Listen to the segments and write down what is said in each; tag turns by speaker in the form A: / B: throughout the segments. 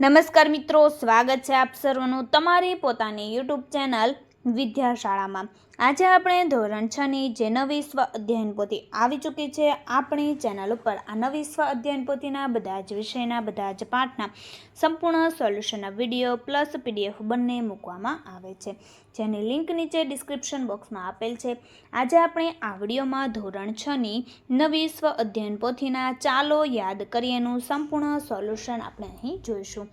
A: નમસ્કાર મિત્રો સ્વાગત છે આપ સર્વનું તમારી પોતાની યુટ્યુબ ચેનલ વિદ્યાશાળામાં. આજે આપણે ધોરણ છની જે નવી સ્વ અધ્યયન પોથી આવી ચૂકી છે આપણી ચેનલ ઉપર. આ નવી સ્વ અધ્યયન પોથીના બધા જ વિષયના, બધા જ પાઠના સંપૂર્ણ સોલ્યુશનના વીડિયો પ્લસ પીડીએફ બંને મૂકવામાં આવે છે. જેની લિંક નીચે ડિસ્ક્રિપ્શન બોક્સમાં આપેલ છે. આજે આપણે આ વિડીયોમાં ધોરણ છની નવી સ્વ અધ્યયન પોથીના ચાલો યાદ કરીએનું સંપૂર્ણ સોલ્યુશન આપણે અહીં જોઈશું.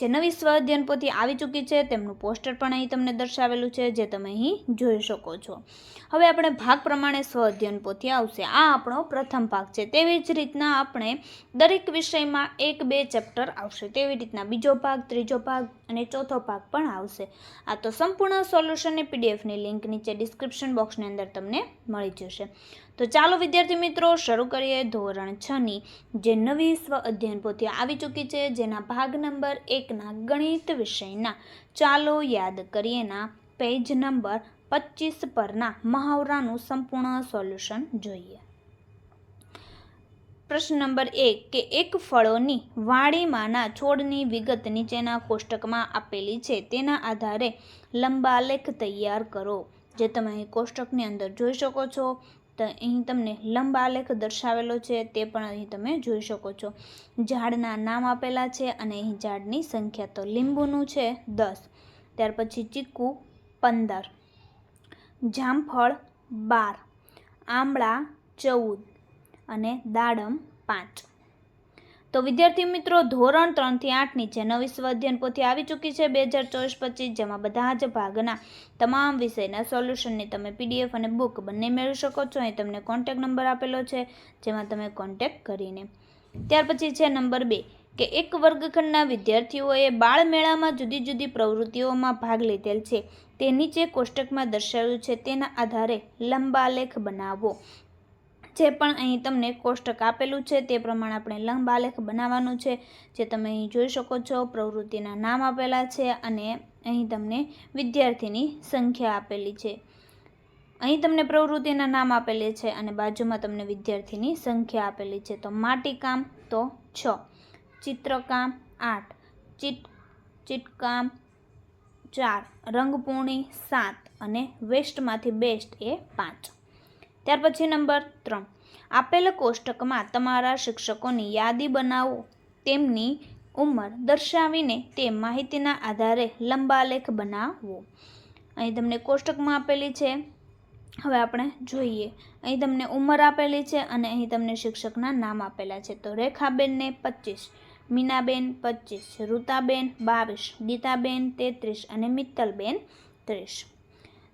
A: જે નવી સ્વ અધ્યયન પોથી આવી ચૂકી છે, તેમનું પોસ્ટર પણ અહીં તમને દર્શાવેલું છે, જે તમે અહીં જોઈ શકો છો. હવે આપણે ભાગ પ્રમાણે સ્વ અધ્યયન પોથી આવશે. આ આપણો પ્રથમ ભાગ છે. તેવી જ રીતના આપણે દરેક વિષયમાં એક બે ચેપ્ટર આવશે. તેવી રીતના બીજો ભાગ, ત્રીજો ભાગ અને ચોથો ભાગ પણ આવશે. આ તો સંપૂર્ણ સોલ્યુશનની પીડીએફની લિંક નીચે ડિસ્ક્રિપ્શન બોક્સની અંદર તમને મળી જશે. તો ચાલો વિદ્યાર્થી મિત્રો, શરૂ કરીએ ધોરણ છની, જે નવી સ્વ અધ્યયન પોથી આવી ચૂકી છે, જેના ભાગ નંબર એકના ગણિત વિષયના. ચાલો યાદ કરીએના પેજ નંબર પચીસ પરના મહાવરાનું સંપૂર્ણ સોલ્યુશન જોઈએ. પ્રશ્ન નંબર એક, કે એક ફળોની વાડીમાંના છોડની વિગત નીચેના કોષ્ટકમાં આપેલી છે, તેના આધારે લંબાલેખ તૈયાર કરો, જે તમે કોષ્ટકની અંદર જોઈ શકો છો. તો અહીં તમને લંબાલેખ દર્શાવેલો છે, તે પણ અહીં તમે જોઈ શકો છો. ઝાડના નામ આપેલા છે અને અહીં ઝાડની સંખ્યા તો લીંબુનું છે દસ. ત્યાર પછી ચીકુ પંદર. જામફળ બાર. આંબળા ચૌદ. અને દાડમ પાંચ. તો વિદ્યાર્થી મિત્રો, ધોરણ ત્રણથી આઠની જે નવી સ્વાધ્યાયન પોથી આવી ચૂકી છે બે હજાર ચોવીસ પચીસ, જેમાં બધા જ ભાગના તમામ વિષયના સોલ્યુશનની તમે પીડીએફ અને બુક બંને મેળવી શકો છો. અહીં તમને કોન્ટેક નંબર આપેલો છે, જેમાં તમે કોન્ટેક કરીને. ત્યાર પછી છે નંબર બે, કે એક વર્ગખંડના વિદ્યાર્થીઓએ બાળમેળામાં જુદી જુદી પ્રવૃત્તિઓમાં ભાગ લીધેલ છે. તે નીચે કોષ્ટકમાં દર્શાવ્યું છે. તેના આધારે લંબાલેખ બનાવો. જે પણ અહીં તમને કોષ્ટક આપેલું છે તે પ્રમાણે આપણે લંબાલેખ બનાવવાનું છે, જે તમે અહીં જોઈ શકો છો. પ્રવૃત્તિના નામ આપેલા છે અને અહીં તમને વિદ્યાર્થીની સંખ્યા આપેલી છે. અહીં તમને પ્રવૃત્તિના નામ આપેલી છે અને બાજુમાં તમને વિદ્યાર્થીની સંખ્યા આપેલી છે. તો માટીકામ તો છ, ચિત્રકામ આઠ ચિટ ચિટકામ ચાર, રંગપૂર્ણી સાત અને વેસ્ટમાંથી બેસ્ટ એ પાંચ. ત્યાર પછી નંબર ત્રણ. આપેલ કોષ્ટકમાં તમારા શિક્ષકોની યાદી બનાવો. તેમની ઉંમર દર્શાવીને તે માહિતીના આધારે લંબાલેખ બનાવો. અહીં તમને કોષ્ટકમાં આપેલી છે. હવે આપણે જોઈએ. અહીં તમને ઉંમર આપેલી છે અને અહીં તમને શિક્ષકના નામ આપેલા છે. તો રેખાબેનને પચીસ, મીનાબેન પચીસ ઋતાબેન બાવીસ, ગીતાબેન તેત્રીસ અને મિત્તલબેન ત્રીસ.